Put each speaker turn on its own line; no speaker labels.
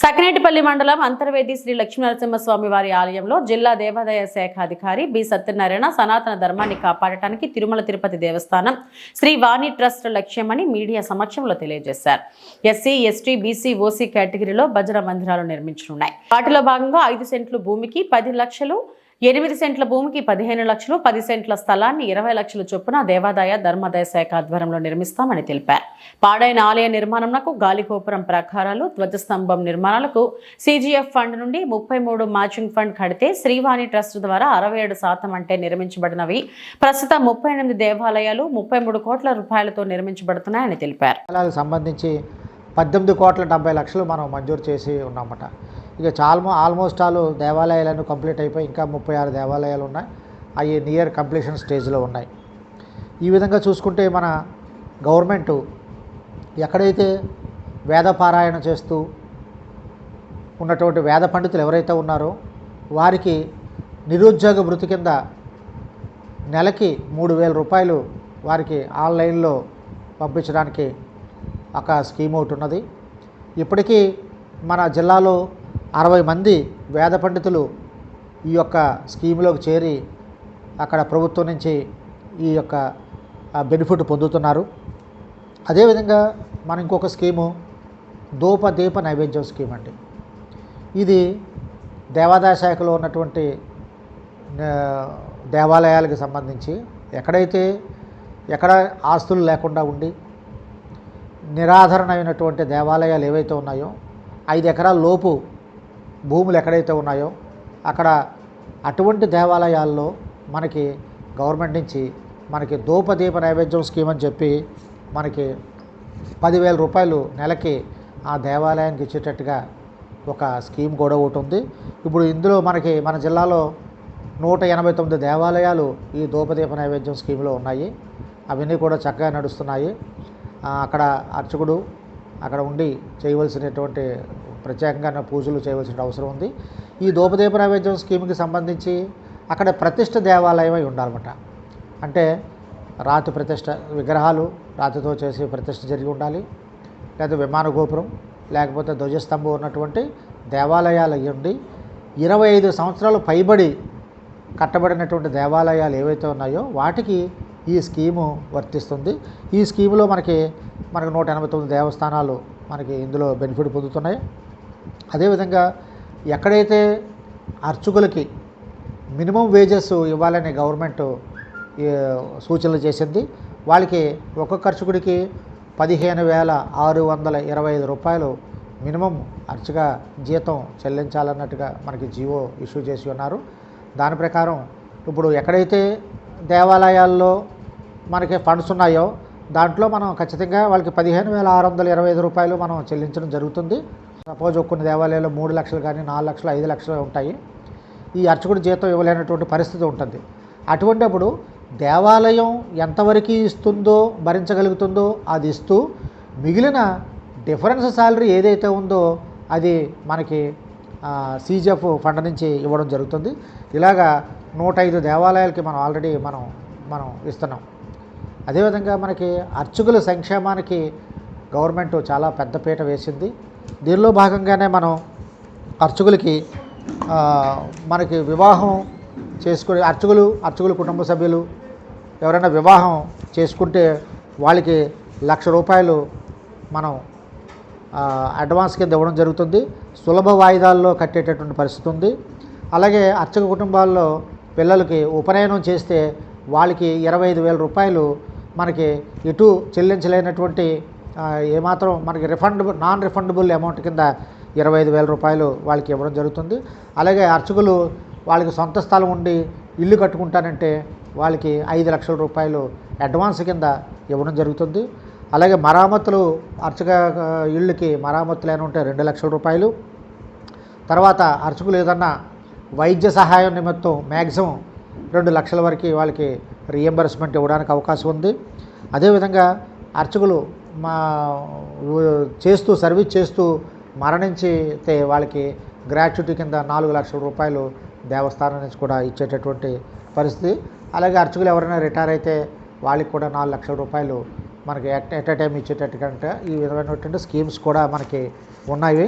సకినేటిపల్లి మండలం అంతర్వేది శ్రీ లక్ష్మీనరసింహస్వామి వారి ఆలయంలో జిల్లా దేవాదాయ శాఖ అధికారి బి సత్యనారాయణ సనాతన ధర్మాన్ని కాపాడటానికి తిరుమల తిరుపతి దేవస్థానం శ్రీ వాణి ట్రస్ట్ లక్ష్యమని మీడియా సమక్షంలో తెలియజేశారు. ఎస్సీ ఎస్టీ బీసీ ఓసీ కేటగిరీలో భజన మందిరాలు నిర్మించనున్నాయి. వాటిలో భాగంగా ఐదు సెంట్లు భూమికి పది లక్షలు ఎనిమిది సెంట్ల భూమికి పదిహేను లక్షలు పది సెంట్ల స్థలాన్ని ఇరవై లక్షల చొప్పున దేవాదాయ ధర్మాదాయ శాఖ ఆధ్వర్యంలో నిర్మిస్తామని తెలిపారు. పాడైన ఆలయ నిర్మాణంకు గాలిగోపురం ప్రకారాలు ధ్వజస్తంభం నిర్మాణాలకు సీజీఎఫ్ ఫండ్ నుండి ముప్పై మూడు మ్యాచింగ్ ఫండ్ కడితే శ్రీవాణి ట్రస్ట్ ద్వారా అరవై ఏడు శాతం అంటే నిర్మించబడినవి. ప్రస్తుతం ముప్పై ఎనిమిది దేవాలయాలు ముప్పై మూడు కోట్ల రూపాయలతో నిర్మించబడుతున్నాయని తెలిపారు.
సంబంధించి పద్దెనిమిది కోట్ల డెబ్బై లక్షలు మనం మంజూరు చేసి ఉన్నామట. ఇక చాలా ఆల్మోస్ట్ ఆల్ దేవాలయాలను కంప్లీట్ అయిపోయి ఇంకా ముప్పై ఆరు దేవాలయాలు ఉన్నాయి. అవి నియర్ కంప్లీషన్ స్టేజ్లో ఉన్నాయి. ఈ విధంగా చూసుకుంటే మన గవర్నమెంట్ ఎక్కడైతే వేద పారాయణ చేస్తూ ఉన్నటువంటి వేద పండితులు ఎవరైతే ఉన్నారో వారికి నిరుద్యోగ వృత్తి కింద నెలకి మూడు వేల రూపాయలు వారికి ఆన్లైన్లో పంపించడానికి ఒక స్కీమ్ ఒకటి ఉన్నది. ఇప్పటికీ మన జిల్లాలో అరవై మంది వేద పండితులు ఈ యొక్క స్కీమ్లోకి చేరి అక్కడ ప్రభుత్వం నుంచి ఈ యొక్క బెనిఫిట్ పొందుతున్నారు. అదేవిధంగా మన ఇంకొక స్కీము దూప దీప నైవేద్యం స్కీమ్ అండి. ఇది దేవాదాయ శాఖలో ఉన్నటువంటి దేవాలయాలకు సంబంధించి ఎక్కడైతే ఎక్కడ ఆస్తులు లేకుండా ఉండి నిరాధరణ అయినటువంటి దేవాలయాలు ఏవైతే ఉన్నాయో ఐదు ఎకరాల లోపు భూములు ఎక్కడైతే ఉన్నాయో అక్కడ అటువంటి దేవాలయాల్లో మనకి గవర్నమెంట్ నుంచి మనకి దూపదీప నైవేద్యం స్కీమ్ అని చెప్పి మనకి పదివేల రూపాయలు నెలకి ఆ దేవాలయానికి ఇచ్చేటట్టుగా ఒక స్కీమ్ కూడా ఒకటి ఉంది. ఇప్పుడు ఇందులో మనకి మన జిల్లాలో నూట ఎనభై తొమ్మిది దేవాలయాలు ఈ దూపదీప నైవేద్యం స్కీమ్లో ఉన్నాయి. అవన్నీ కూడా చక్కగా నడుస్తున్నాయి. అక్కడ అర్చకుడు అక్కడ ఉండి చేయవలసినటువంటి ప్రత్యేకంగా పూజలు చేయవలసిన అవసరం ఉంది. ఈ దూపదీప నైవేద్యం స్కీమ్కి సంబంధించి అక్కడ ప్రతిష్ట దేవాలయం అయి ఉండాలన్నమాట. అంటే రాతి ప్రతిష్ట విగ్రహాలు రాతితో చేసి ప్రతిష్ట జరిగి ఉండాలి. లేదా విమాన గోపురం లేకపోతే ధ్వజస్తంభం ఉన్నటువంటి దేవాలయాలు అయ్యి ఉండి ఇరవై ఐదు సంవత్సరాలు పైబడి కట్టబడినటువంటి దేవాలయాలు ఏవైతే ఉన్నాయో వాటికి ఈ స్కీము వర్తిస్తుంది. ఈ స్కీములో మనకి మనకు నూట ఎనభై తొమ్మిది దేవస్థానాలు మనకి ఇందులో బెనిఫిట్ పొందుతున్నాయి. అదేవిధంగా ఎక్కడైతే అర్చకులకి మినిమం వేజెస్ ఇవ్వాలని గవర్నమెంట్ సూచనలు చేసింది వాళ్ళకి ఒక్కొక్క అర్చకుడికి పదిహేను వేల ఆరు వందల ఇరవై ఐదు రూపాయలు మినిమం అర్చగా జీతం చెల్లించాలన్నట్టుగా మనకి జీవో ఇష్యూ చేసి ఉన్నారు. దాని ప్రకారం ఇప్పుడు ఎక్కడైతే దేవాలయాల్లో మనకి ఫండ్స్ ఉన్నాయో దాంట్లో మనం ఖచ్చితంగా వాళ్ళకి పదిహేను వేల ఆరు వందల ఇరవై ఐదు రూపాయలు మనం చెల్లించడం జరుగుతుంది. సపోజ్ కొన్ని దేవాలయాల్లో మూడు లక్షలు కానీ నాలుగు లక్షలు ఐదు లక్షలు ఉంటాయి. ఈ అర్చకుడు జీతం ఇవ్వలేనటువంటి పరిస్థితి ఉంటుంది. అటువంటిప్పుడు దేవాలయం ఎంతవరకు ఇస్తుందో భరించగలుగుతుందో అది ఇస్తూ మిగిలిన డిఫరెన్స్ శాలరీ ఏదైతే ఉందో అది మనకి సీజెఫ్ ఫండ్ నుంచి ఇవ్వడం జరుగుతుంది. ఇలాగా నూట ఐదు దేవాలయాలకి మనం ఆల్రెడీ మనం మనం ఇస్తున్నాం. అదేవిధంగా మనకి అర్చకుల సంక్షేమానికి గవర్నమెంట్ చాలా పెద్దపీట వేసింది. దీనిలో భాగంగానే మనం అర్చకులకి మనకి వివాహం చేసుకునే అర్చకులు అర్చకులు కుటుంబ సభ్యులు ఎవరైనా వివాహం చేసుకుంటే వాళ్ళకి లక్ష రూపాయలు మనం అడ్వాన్స్ కింద ఇవ్వడం జరుగుతుంది. సులభ వాయిదాల్లో కట్టేటటువంటి పరిస్థితి ఉంది. అలాగే అర్చక కుటుంబాల్లో పిల్లలకి ఉపనయనం చేస్తే వాళ్ళకి ఇరవై ఐదు వేల రూపాయలు మనకి ఇటు చెల్లించలేనటువంటి ఏమాత్రం మనకి రిఫండబుల్ నాన్ రిఫండబుల్ అమౌంట్ కింద ఇరవై ఐదు వేల రూపాయలు వాళ్ళకి ఇవ్వడం జరుగుతుంది. అలాగే అర్చకులు వాళ్ళకి సొంత స్థలం ఉండి ఇల్లు కట్టుకుంటానంటే వాళ్ళకి ఐదు లక్షల రూపాయలు అడ్వాన్స్ కింద ఇవ్వడం జరుగుతుంది. అలాగే మరామతులు అర్చక ఇళ్ళకి మరామతులు అయినా ఉంటే రెండు లక్షల రూపాయలు. తర్వాత అర్చకులు ఏదన్నా వైద్య సహాయం నిమిత్తం మ్యాక్సిమం రెండు లక్షల వరకు వాళ్ళకి రియంబర్స్మెంట్ ఇవ్వడానికి అవకాశం ఉంది. అదేవిధంగా అర్చకులు మా చేస్తూ సర్వీస్ చేస్తూ మరణించితే వాళ్ళకి గ్రాట్యుటీ కింద నాలుగు లక్షల రూపాయలు దేవస్థానం నుంచి కూడా ఇచ్చేటటువంటి పరిస్థితి. అలాగే అర్చకులు ఎవరైనా రిటైర్ అయితే వాళ్ళకి కూడా నాలుగు లక్షల రూపాయలు మనకి ఎట్ ఎట్ ఎ టైం ఇచ్చేటట్టుగా ఈ విధమైనటువంటి స్కీమ్స్ కూడా మనకి ఉన్నాయి.